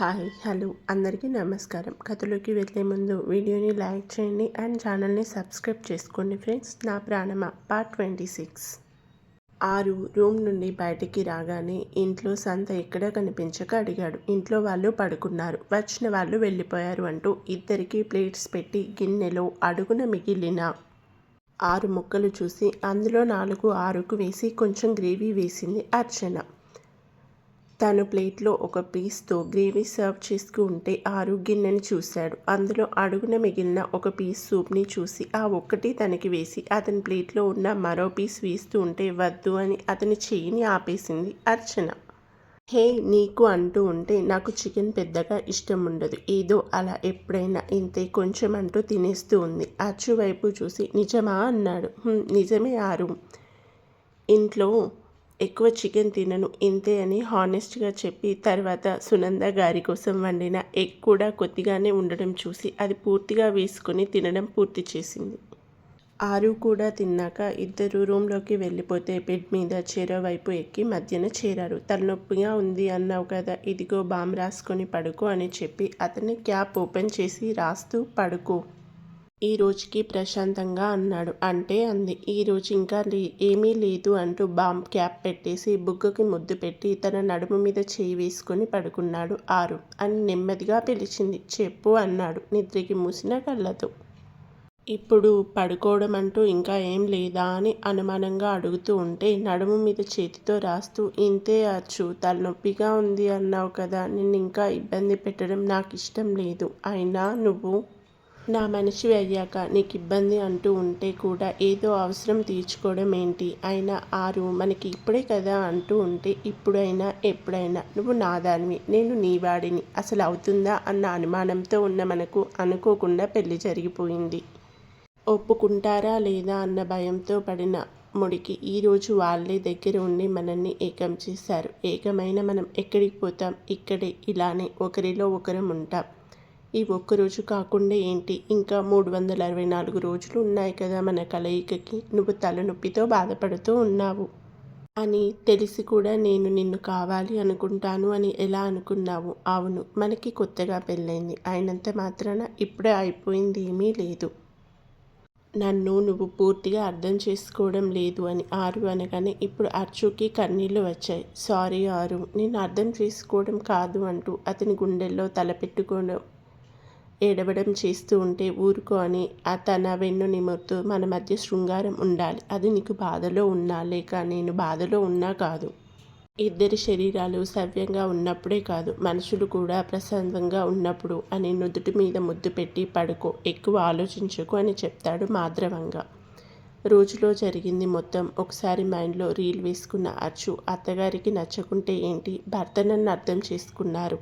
Hi hello అందరికీ నమస్కారం. కథలోకి వెళ్ళే ముందు వీడియోని లైక్ చేయండి అండ్ ఛానల్ని సబ్స్క్రైబ్ చేసుకోండి ఫ్రెండ్స్. నా ప్రాణమ పార్ట్ ట్వంటీ సిక్స్. ఆరు రూమ్ నుండి బయటికి రాగానే ఇంట్లో సంత ఎక్కడ కనిపించక అడిగాడు. ఇంట్లో వాళ్ళు పడుకున్నారు. వచ్చిన వాళ్ళు వెళ్ళిపోయారు అంటూ ఇద్దరికి ప్లేట్స్ పెట్టి గిన్నెలో అడుగున మిగిలిన ఆరు ముక్కలు చూసి అందులో నాలుగు ఆరుకు వేసి కొంచెం గ్రేవీ వేసింది అర్చన. తను ప్లేట్లో ఒక పీస్తో గ్రేవీ సర్వ్ చేస్తూ ఉంటే ఆరు గిన్నెని చూశాడు. అందులో అడుగున మిగిలిన ఒక పీస్ సూప్ని చూసి ఆ ఒక్కటి తనకి వేసి అతని ప్లేట్లో ఉన్న మరో పీస్ వేస్తూ ఉంటే వద్దు అని అతని చేయిని ఆపేసింది అర్చన. హే నీకు అంటూ ఉంటే నాకు చికెన్ పెద్దగా ఇష్టం ఉండదు ఏదో అలా ఎప్పుడైనా ఇంతే కొంచెం అంటూ తినేస్తూ ఉంది. అచ్చు వైపు చూసి నిజమా? అన్నాడు. నిజమే ఆరు. ఇంట్లో ఎక్కువ చికెన్ తినను ఇంతే అని హానెస్ట్గా చెప్పి తర్వాత సునంద గారి కోసం వండిన ఎగ్ కూడా కొద్దిగానే ఉండడం చూసి అది పూర్తిగా వేసుకొని తినడం పూర్తి చేసింది. ఆరు కూడా తిన్నాక ఇద్దరు రూమ్లోకి వెళ్ళిపోతే బెడ్ మీద చెరోవైపు ఎక్కి మధ్యన చేరారు. తలనొప్పిగా ఉంది అన్నావు కదా ఇదిగో బామ్ రాసుకొని పడుకో అని చెప్పి అతన్ని క్యాప్ ఓపెన్ చేసి రాస్తూ పడుకో. ఈ రోజుకి ప్రశాంతంగా అన్నాడు. అంటే అంది. ఈ రోజు ఇంకా ఏమీ లేదు అంటూ బాంబ్ క్యాప్ పెట్టేసి బుగ్గకి ముద్దు పెట్టి తన నడుము మీద చేయి వేసుకొని పడుకున్నాడు ఆరు అని నెమ్మదిగా పిలిచింది. చెప్పు అన్నాడు నిద్రకి మూసిన కళ్ళతో. ఇప్పుడు పడుకోవడం అంటూ ఇంకా ఏం లేదా అని అనుమానంగా అడుగుతూ ఉంటే నడుము మీద చేతితో రాస్తూ ఇంతే అచ్చు తలనొప్పిగా ఉంది అన్నావు కదా నిన్ను ఇంకా ఇబ్బంది పెట్టడం నాకు ఇష్టం లేదు. అయినా నువ్వు నా మనిషి అయ్యాక నీకు ఇబ్బంది అంటూ ఉంటే కూడా ఏదో అవసరం తీర్చుకోవడం ఏంటి? అయినా ఆరు మనకి ఇప్పుడే కదా అంటూ ఉంటే ఇప్పుడైనా ఎప్పుడైనా నువ్వు నాదానివి నేను నీ వాడిని. అసలు అవుతుందా అన్న అనుమానంతో ఉన్న మనకు అనుకోకుండా పెళ్ళి జరిగిపోయింది. ఒప్పుకుంటారా లేదా అన్న భయంతో పడిన ముడికి ఈరోజు వాళ్ళే దగ్గర ఉండి మనల్ని ఏకం చేశారు. ఏకమైన మనం ఎక్కడికి పోతాం? ఇక్కడే ఇలానే ఒకరిలో ఒకరం ఉంటాం. ఈ ఒక్కరోజు కాకుండా ఏంటి? ఇంకా మూడు వందల అరవై నాలుగు రోజులు ఉన్నాయి కదా మన కలయికకి. నువ్వు తలనొప్పితో బాధపడుతూ ఉన్నావు. అని తెలిసి కూడా నేను నిన్ను కావాలి అనుకుంటాను అని ఎలా అనుకున్నావు? అవును మనకి కొత్తగా పెళ్ళైంది. అయినంత మాత్రాన ఇప్పుడే అయిపోయింది ఏమీ లేదు. నన్ను నువ్వు పూర్తిగా అర్థం చేసుకోవడం లేదు అని ఆరు అనగానే ఇప్పుడు అర్చుకి కన్నీళ్ళు వచ్చాయి. సారీ ఆరు నేను అర్థం చేసుకోవడం కాదు అంటూ అతని గుండెల్లో తలపెట్టుకోవడం ఏడవడం చేస్తూ ఉంటే ఊరుకో అని తన వెన్ను నిమురుతూ మన మధ్య శృంగారం ఉండాలి. అది నీకు బాధలో ఉన్నా లేక నేను బాధలో ఉన్నా కాదు. ఇద్దరి శరీరాలు సవ్యంగా ఉన్నప్పుడే కాదు మనుషులు కూడా ప్రశాంతంగా ఉన్నప్పుడు అని నుదుటి మీద ముద్దు పెట్టి పడుకో ఎక్కువ ఆలోచించకు అని చెప్తాడు మాధ్రవంగా. రోజులో జరిగింది మొత్తం. ఒకసారి మైండ్లో రీల్ వేసుకున్న అచ్చు అత్తగారికి నచ్చకుంటే ఏంటి? భర్త నన్ను అర్థం చేసుకున్నారు.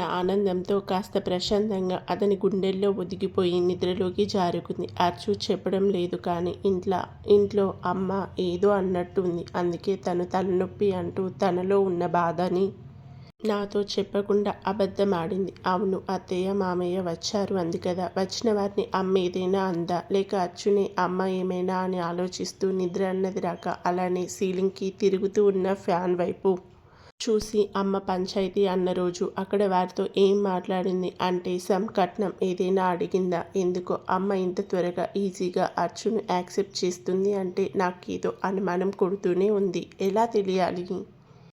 ఆనందంతో కాస్త ప్రశాంతంగా అతని గుండెల్లో ఒదిగిపోయి నిద్రలోకి జారుకుంది. అర్చు చెప్పడం లేదు కానీ ఇంట్లో ఇంట్లో అమ్మ ఏదో అన్నట్టుంది. అందుకే తను తలనొప్పి అంటూ తనలో ఉన్న బాధని నాతో చెప్పకుండా అబద్ధం ఆడింది అవును అత్తయ్య మామయ్య వచ్చారు అంది కదా వచ్చిన వారిని అమ్మ ఏదైనా అందా? లేక అచ్చునే అమ్మ ఏమైనా అని ఆలోచిస్తూ నిద్ర అన్నది రాక అలానే సీలింగ్కి తిరుగుతూ ఉన్న ఫ్యాన్ వైపు చూసి అమ్మ పంచాయతీ అన్న రోజు అక్కడ వారితో ఏం మాట్లాడింది అంటే సమ్ కట్నం ఏదైనా అడిగిందా? ఎందుకో? అమ్మ ఇంత త్వరగా ఈజీగా అర్చును యాక్సెప్ట్ చేస్తుంది అంటే నాకేదో అనుమానం కొడుతూనే ఉంది. ఎలా తెలియాలి?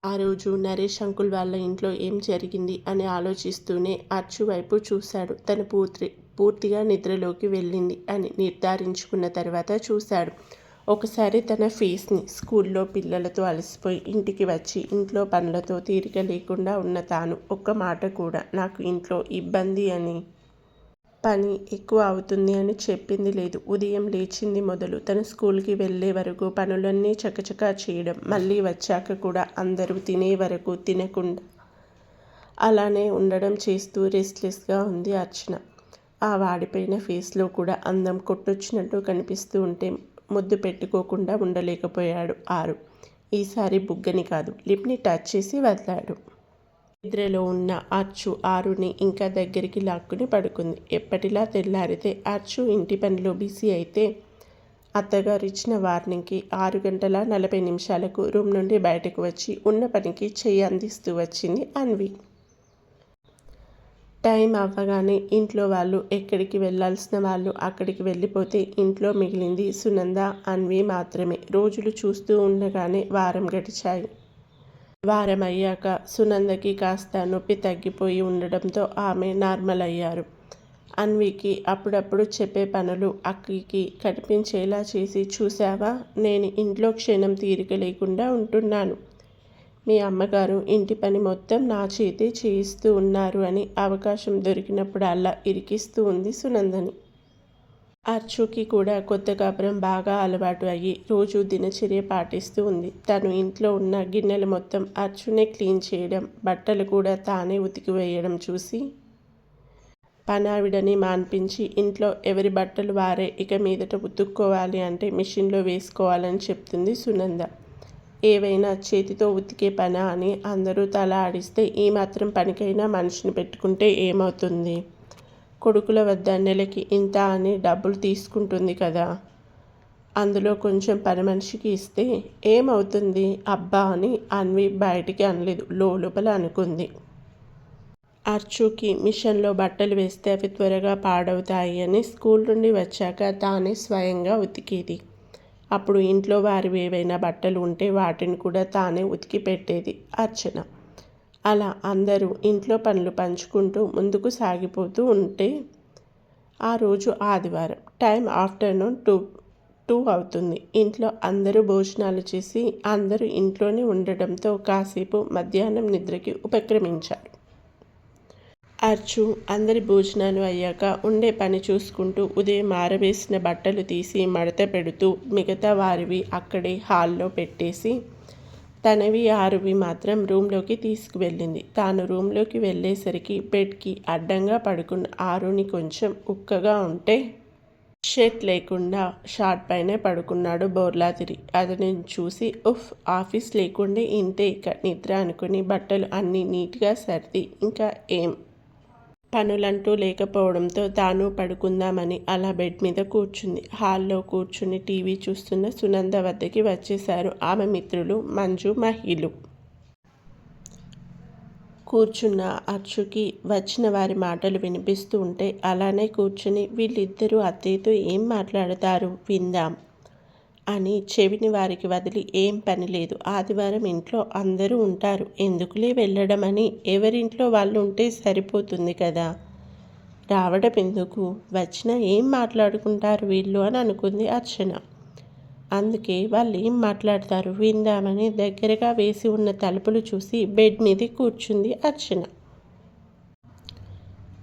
ఆ రోజు నరేష్ అంకుల్ వాళ్ళ ఇంట్లో ఏం జరిగింది అని ఆలోచిస్తూనే అర్చు వైపు చూశాడు. తన పూర్తి పూర్తిగా నిద్రలోకి వెళ్ళింది అని నిర్ధారించుకున్న తర్వాత చూశాడు. ఒకసారి తన ఫేస్ని స్కూల్లో పిల్లలతో అలసిపోయి ఇంటికి వచ్చి ఇంట్లో పనులతో తీరిక లేకుండా ఉన్న తాను ఒక్క మాట కూడా నాకు ఇంట్లో ఇబ్బంది అని పని ఎక్కువ అవుతుంది అని చెప్పింది లేదు. ఉదయం లేచింది మొదలు తను స్కూల్కి వెళ్ళే వరకు పనులన్నీ చకచకా చేయడం మళ్ళీ వచ్చాక కూడా అందరూ తినే వరకు తినకుండా అలానే ఉండడం చేస్తూ రెస్ట్లెస్గా ఉంది అర్చన. ఆ వాడిపోయిన ఫేస్లో కూడా అందం కొట్టొచ్చినట్టు కనిపిస్తూ ఉంటే ముద్దు పెట్టుకోకుండా ఉండలేకపోయాడు ఆరు. ఈసారి బుగ్గని కాదు లిప్ని టచ్ చేసి వదిలాడు. నిద్రలో ఉన్న అర్చు ఆరుని ఇంకా దగ్గరికి లాక్కుని పడుకుంది. ఎప్పటిలా తెల్లారితే అర్చు ఇంటి పనిలో బిజీ అయితే అత్తగారు ఇచ్చిన వార్నింగ్కి ఆరు గంటల నలభై నిమిషాలకు రూమ్ నుండి బయటకు వచ్చి ఉన్న పనికి చెయ్యి అందిస్తూ వచ్చింది అన్వి. టైం అవ్వగానే ఇంట్లో వాళ్ళు ఎక్కడికి వెళ్ళాల్సిన వాళ్ళు అక్కడికి వెళ్ళిపోతే ఇంట్లో మిగిలింది సునంద అన్వి మాత్రమే. రోజులు చూస్తూ ఉండగానే వారం గడిచాయి. వారం అయ్యాక సునందకి కాస్త నొప్పి తగ్గిపోయి ఉండడంతో ఆమె నార్మల్ అయ్యారు. అన్వికి అప్పుడప్పుడు చెప్పే పనులు అక్కకి కనిపించేలా చేసి చూసావా నేను ఇంట్లో క్షణం తీరిక లేకుండా ఉంటున్నాను. మీ అమ్మగారు ఇంటి పని మొత్తం నా చేతే చేయిస్తూ ఉన్నారు అని అవకాశం దొరికినప్పుడు అలా ఇరికిస్తూ ఉంది సునందని. అర్చుకి కూడా కొత్త కాపురం బాగా అలవాటు అయ్యి రోజు దినచర్య పాటిస్తూ ఉంది. తను ఇంట్లో ఉన్న గిన్నెలు మొత్తం అర్చునే క్లీన్ చేయడం బట్టలు కూడా తానే ఉతికి వేయడం చూసి పనావిడని మాన్పించి ఇంట్లో ఎవరి బట్టలు వారే ఇక మీదట ఉతుక్కోవాలి అంటే మిషన్లో వేసుకోవాలని చెప్తుంది సునంద. ఏవైనా చేతితో ఉతికే పనా అని అందరూ తల ఆడిస్తే ఈ మాత్రం పనికైనా మనిషిని పెట్టుకుంటే ఏమవుతుంది? కొడుకుల వద్ద నెలకి ఇంత అని డబ్బులు తీసుకుంటుంది కదా. అందులో కొంచెం పని మనిషికి ఇస్తే ఏమవుతుంది? అబ్బా అని అన్వి బయటికి అనలేదు లోపల అనుకుంది. అర్చుకి మిషన్లో బట్టలు వేస్తే అవి త్వరగా పాడవుతాయి అని స్కూల్ నుండి వచ్చాక తానే స్వయంగా ఉతికేది. అప్పుడు ఇంట్లో వారివి ఏవైనా బట్టలు ఉంటే వాటిని కూడా తానే ఉతికి పెట్టేది అర్చన. అలా అందరూ ఇంట్లో పనులు పంచుకుంటూ ముందుకు సాగిపోతూ ఉంటే ఆ రోజు ఆదివారం టైం ఆఫ్టర్నూన్ టూ టూ అవుతుంది. ఇంట్లో అందరూ భోజనాలు చేసి అందరూ ఇంట్లోనే ఉండడంతో కాసేపు మధ్యాహ్నం నిద్రకి ఉపక్రమించారు. అర్చు అందరి భోజనాలు అయ్యాక ఉండే పని చూసుకుంటూ ఉదయం ఆరవేసిన బట్టలు తీసి మడత పెడుతూ మిగతా వారివి అక్కడే హాల్లో పెట్టేసి తనవి ఆరువి మాత్రం రూమ్లోకి తీసుకువెళ్ళింది. తాను రూమ్లోకి వెళ్ళేసరికి బెడ్కి అడ్డంగా పడుకున్న ఆరుని కొంచెం ఉక్కగా ఉంటే షర్ట్ లేకుండా షార్ట్ పైనే పడుకున్నాడు బోర్లాదిరి. అతని చూసి ఉఫ్ ఆఫీస్ లేకుండే ఇంతే ఇక నిద్ర అనుకుని బట్టలు అన్నీ నీట్గా సర్ది ఇంకా ఏం పనులంటూ లేకపోవడంతో తాను పడుకుందామని అలా బెడ్ మీద కూర్చుంది. హాల్లో కూర్చుని టీవీ చూస్తున్న సునంద వద్దకి వచ్చేశారు ఆమె మిత్రులు మంజు మహిళలు కూర్చున్న అర్చుకి వచ్చిన వారి మాటలు వినిపిస్తూ ఉంటే అలానే కూర్చుని వీళ్ళిద్దరూ అత్తయ్యతో ఏం మాట్లాడతారు విందాం. అని చెవిని వారికి వదిలి ఏం పని లేదు. ఆదివారం ఇంట్లో అందరూ ఉంటారు. ఎందుకులే వెళ్ళడం అని ఎవరింట్లో వాళ్ళు ఉంటే సరిపోతుంది కదా? రావడం ఎందుకు వచ్చినా ఏం మాట్లాడుకుంటారు వీళ్ళు? అని అనుకుంది అర్చన. అందుకే వాళ్ళు ఏం మాట్లాడతారు? విందామని దగ్గరగా వేసి ఉన్న తలుపులు చూసి బెడ్ మీద కూర్చుంది అర్చన.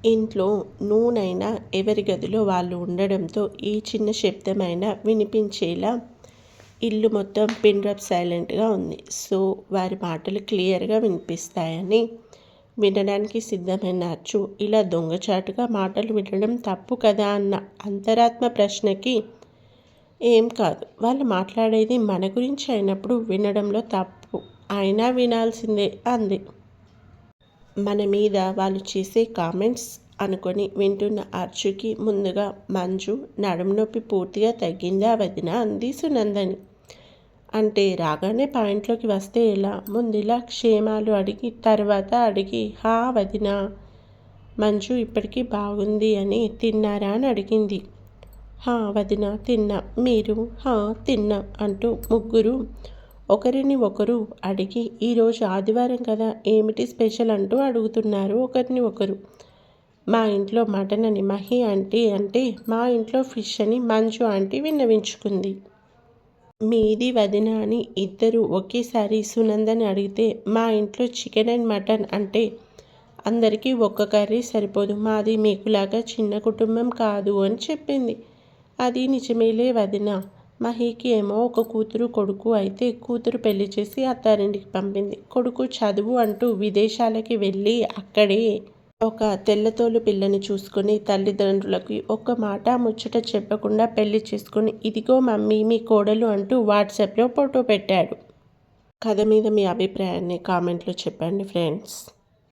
ఇంట్లో నూనైనా ఎవరి గదిలో వాళ్ళు ఉండడంతో ఈ చిన్న శబ్దమైనా వినిపించేలా ఇల్లు మొత్తం పిన్ డ్రాప్ సైలెంట్గా ఉంది. సో వారి మాటలు క్లియర్గా వినిపిస్తాయని వినడానికి సిద్ధమైన అచ్చు ఇలా దొంగచాటుగా మాటలు వినడం తప్పు కదా అన్న అంతరాత్మ ప్రశ్నకి ఏం కాదు. వాళ్ళు మాట్లాడేది మన గురించి అయినప్పుడు వినడంలో తప్పు అయినా వినాల్సిందే అంది. మన మీద వాళ్ళు చేసే కామెంట్స్ అనుకొని వింటున్న అర్చుకి ముందుగా మంజు నడుము నొప్పి పూర్తిగా తగ్గిందా వదిన అంది సునందని. అంటే రాగానే పాయింట్లోకి వస్తే ఎలా? ముందులా క్షేమాలు అడిగి తర్వాత అడిగి హా వదిన మంజు ఇప్పటికీ బాగుంది అని తిన్నారా అని అడిగింది. హా వదిన తిన్నా. మీరు? హా తిన్నా అంటూ ముగ్గురు ఒకరిని ఒకరు అడిగి ఈరోజు ఆదివారం కదా ఏమిటి స్పెషల్ అంటూ అడుగుతున్నారు ఒకరిని ఒకరు. మా ఇంట్లో మటన్ అని మహి ఆంటీ అంటే మా ఇంట్లో ఫిష్ అని మంజు ఆంటీ విన్నవించుకుంది. మీది వదిన అని ఇద్దరు ఒకేసారి సునందని అడిగితే మా ఇంట్లో చికెన్ అండ్ మటన్ అంటే అందరికీ ఒక్క కర్రీ సరిపోదు. మాది మీకులాగా చిన్న కుటుంబం కాదు అని చెప్పింది. అది నిజమేలే వదిన. మహికి ఏమో ఒక కూతురు కొడుకు అయితే కూతురు పెళ్ళి చేసి అత్తారింటికి పంపింది. కొడుకు చదువు అంటూ విదేశాలకి వెళ్ళి అక్కడే ఒక తెల్లతోలు పిల్లని చూసుకుని తల్లిదండ్రులకి ఒక్క మాట ముచ్చట చెప్పకుండా పెళ్ళి చేసుకుని ఇదిగో మమ్మీ మీ కోడలు అంటూ వాట్సాప్లో ఫోటో పెట్టాడు. కథ మీద మీ అభిప్రాయాన్ని కామెంట్లో చెప్పండి ఫ్రెండ్స్.